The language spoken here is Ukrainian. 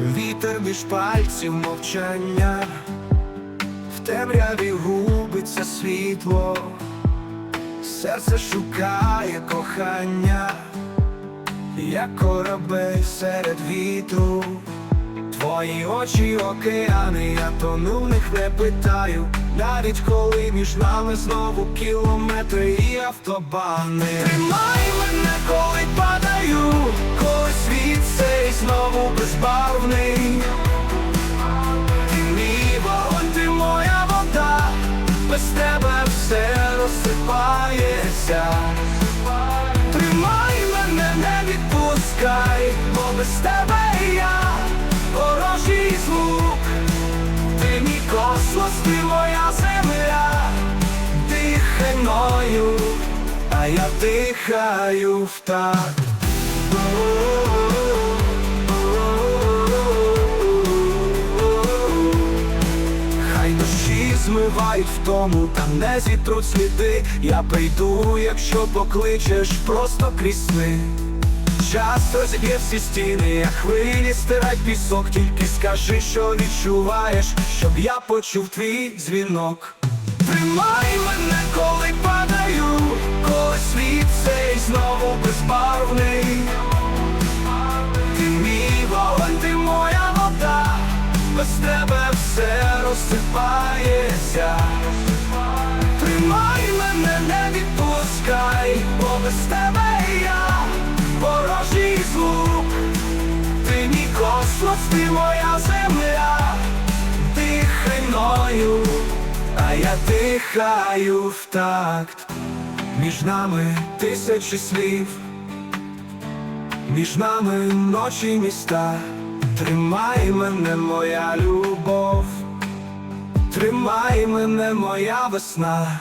вітер між пальців мовчання, в темряві губиться світло, серце шукає кохання, як корабель серед вітру. Твої очі океани, я тону в них не питаю, навіть коли між нами знову кілометри і автобани. Тримай мене, коли падаю, знову безбарвний. Ти мій вогонь, ти моя вода, без тебе все розсипається. Тримай мене, не відпускай, бо без тебе я ворожий звук. Ти мій космос, ти моя земля, дихай мною, а я дихаю в такт. Душі змивають втому, та не зітруть сліди. Я прийду, якщо покличеш просто крізь сни. Час розіб'є всі стіни, як хвилі стирать пісок, тільки скажи, що відчуваєш, щоб я почув твій дзвінок. Тримай мене, коли падаю, коли світ цей знову безбарвний. Ти мій вогонь, ти моя вода, без тебе розсипається. Тримай мене, не відпускай, бо без тебе я ворожий звук. Ти мій космос, ти моя земля, дихай мною, а я дихаю в такт. Між нами тисячі слів, між нами ночі міста. Тримай мене, моя любов, тримай мене, моя весна.